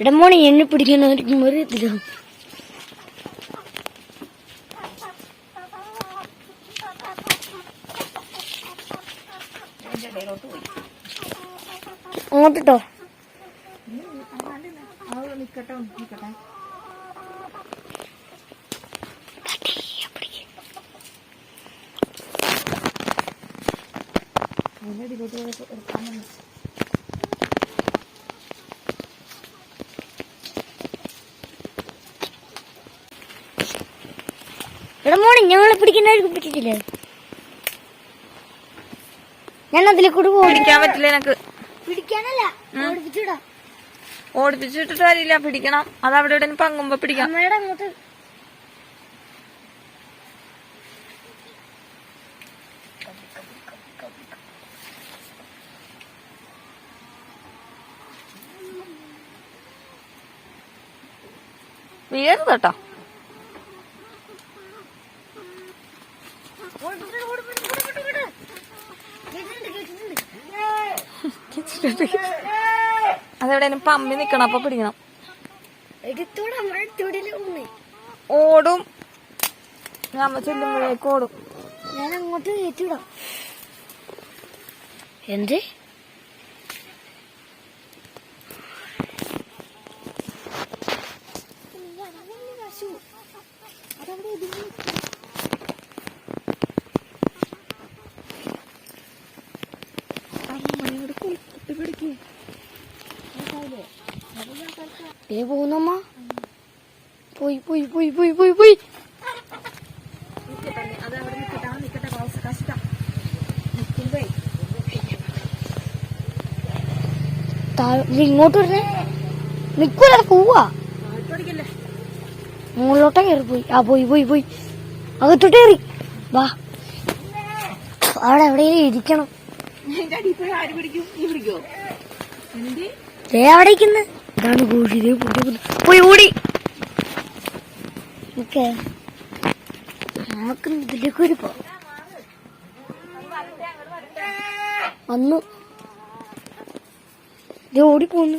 ഇടമോണി എന്നെ പിടിക്കുന്നവർക്ക് അറിയത്തില്ല അങ്ങോട്ടോ നിക്കട്ടെ ഇടമോണി ഞങ്ങളെ പിടിക്കുന്നവർക്ക് പറ്റിട്ടില്ലേ ഞാൻ അതിലെ കൂടെ ഓടിക്കാൻ പറ്റില്ല എനക്ക് പിടിക്കാനല്ല ഓടിപ്പിച്ചുടാ ഓടിപ്പിച്ചിട്ടിട്ട് കാര്യമില്ല പിടിക്കണം. അത് അവിടെ ഇവിടെ പങ്കുമ്പോ പിടിക്കാം. അങ്ങോട്ട് വീഴരുത് കേട്ടോ അതെവിടെയും പമ്മി നിക്കണം അപ്പൊ പിടിക്കണം. ഓടും. നമ്മ ചെല്ലുമ്പോഴേക്ക് ഓടും. ഞാൻ അങ്ങോട്ട് കയറ്റിവിടാം. എന്ത്? ദേ പോകുന്നമ്മ പോയി പോയി പോയി പോയി പോയി പോയി ഇങ്ങോട്ട് വരുന്നേ നിക്കൂല പോവാ മുകളിലോട്ടേ കയറി പോയി ആ പോയി പോയി പോയി അകത്തോട്ട് കയറി വാ അവിടെ എവിടെയെങ്കിലും ഇരിക്കണം അവിടെ ഇരിക്കുന്നു ഇതാണ് കോഴി പോയി, ഓടി. നമുക്ക് ഇതിലേക്ക് ഒരു വന്നു. ദേ ഓടിപ്പോന്നു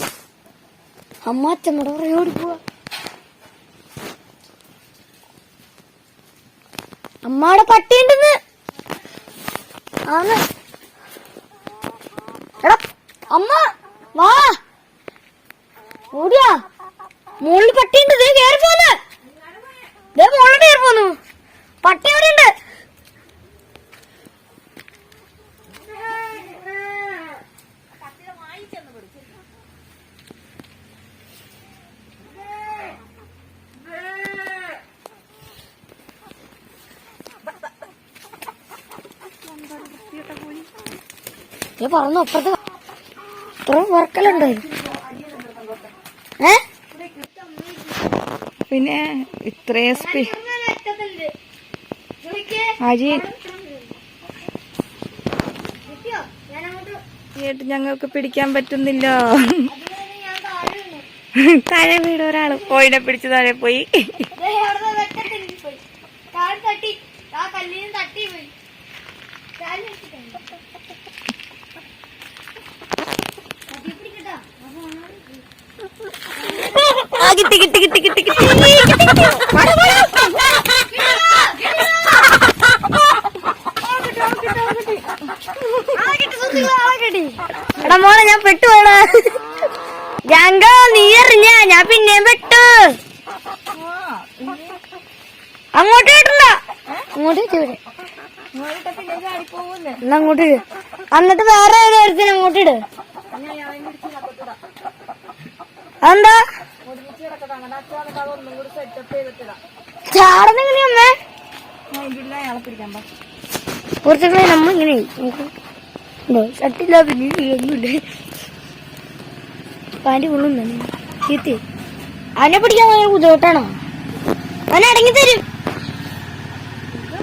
അമ്മ പറയാ പുറകെ ഓടിപ്പോവാ അമ്മയുടെ പട്ടിയുണ്ടെന്ന് ആണ്. എടാ അമ്മ വാ ഓടിയാ മുകളിൽ പട്ടിയുണ്ട്. ദേ പോന്ന്. മുകളിൽ കേറി പോന്നു. പട്ടി അവിടെ ഉണ്ട് പറഞ്ഞു അപ്പുറത്ത് ഇത്ര വർക്കലുണ്ട് ഏ? പിന്നെ ഇത്രയും സ്പീ അരി കേട്ട് ഞങ്ങൾക്ക് പിടിക്കാൻ പറ്റുന്നില്ല. താഴെ വീട് ഒരാൾ കോഴിനെ പിടിച്ച് താഴെ പോയി. കിട്ടി കിട്ടി കിട്ടി കിട്ടി കിട്ടി. എടാ മോളെ ഞാൻ പെട്ടു വേണ ജാങ്കോ നീ എറിഞ്ഞ ഞാൻ പിന്നെയും പെട്ടു. അങ്ങോട്ട് കേട്ടില്ല? അങ്ങോട്ട് എന്നാ അങ്ങോട്ട് എന്നിട്ട് വേറെ ഒരു കാര്യത്തിന് അങ്ങോട്ട് ഇട്. അതെന്താ? ചാടുന്നെങ്ങനെയാ അമ്മേ? അയാളെ പിടിക്കാൻ പാ കുറച്ചൊക്കെ നമ്മ ഇങ്ങനെ ഷട്ടില്ല പിന്നെ ഒന്നുമില്ല പാന്റ് കൊള്ളും തന്നെ. ചീത്തി. അവനെ പിടിക്കാൻ ഭയങ്കര ബുദ്ധിമുട്ടാണോ? അവനെ അടങ്ങി തരും.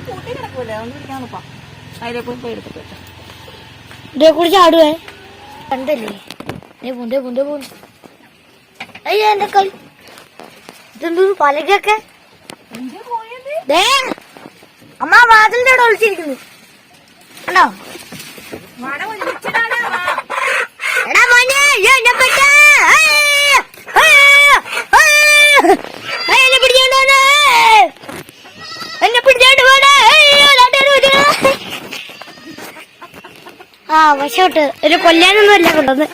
കൂട്ടി കിടക്കൂലേ? പിടിക്കാൻ നോക്കാം. അതിലെ പോയി പോയി എടുത്തിട്ട് വരാം. ഇതേ കൂടി ചാടുവേ. കണ്ടല്ലേ പോണ്ടേ പോണ്ടേ പോണ്ട്. അയ്യോ എന്റെ കളി? ഇതെന്തോ പലകൊക്കെ അമ്മ വാതിലിന്റെ അവിടെ ഒളിച്ചിരിക്കുന്നു. കണ്ടോ? എടാ മോനെ എന്നെ എന്നെ ആ വശോട്ട്. ഒരു കൊല്ലാനൊന്നും അല്ല കൊണ്ടുവന്ന്.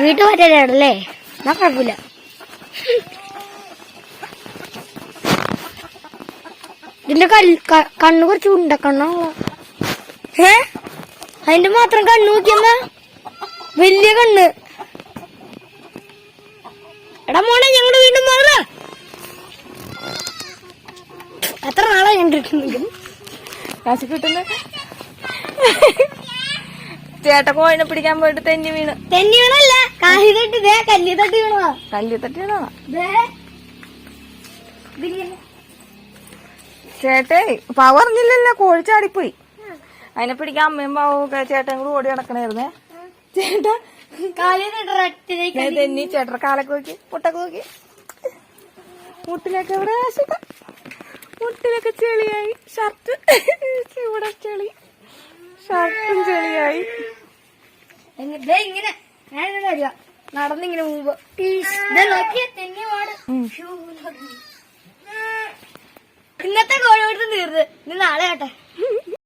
വീട്ടു വരാനാണല്ലേ എന്നാ കുഴപ്പമില്ല. ഇതിന്റെ കല്ല് കണ്ണ് കുറച്ച് ഉണ്ട കണ്ണാണല്ലോ ഏ അതിന്റെ മാത്രം കണ്ണ് നോക്കിയെന്നാ? വലിയ കണ്ണ്. എടാ മോളെ ഞങ്ങൾ വീണ്ടും മാറ എത്ര നാളെ കണ്ടിട്ടുണ്ടെങ്കിൽ കാശ് കിട്ടുന്ന? ചേട്ട കോഴിനെ പിടിക്കാൻ പോയിട്ട് തെന്നി വീണ്. തെന്നി വീണല്ല. കാഹി തട്ടി ദേ കല്ലി തട്ടി വീണതാ. കല്ലി തട്ടി ഇതിങ്ങനെ. ചേട്ടേ പവറിഞ്ഞില്ലല്ലോ കോഴിച്ചാടിപ്പോയി അതിനെ പിടിക്കാൻ അമ്മയും പാവൊക്കെ ചേട്ടൻ കൂടെ ഓടി നടക്കണായിരുന്നേ. ചേട്ടാ തെന്നി ചേട്ടൻ കാലൊക്കെ നോക്കി മുട്ടൊക്കെ നോക്കി. മുട്ടിലൊക്കെ ആശിക്ക മുട്ടിലൊക്കെ ചെളിയായി. ഷർട്ട്. ഇവിടെ ചെളി. ഷർട്ടും ചെളിയായി. ഇങ്ങനെ നടന്നിങ്ങനെ മുമ്പ് നോക്കിയ തെന്നി ഇന്നത്തെ കോഴി തീർന്ന്. ഇനി നാളെ ആട്ടെ.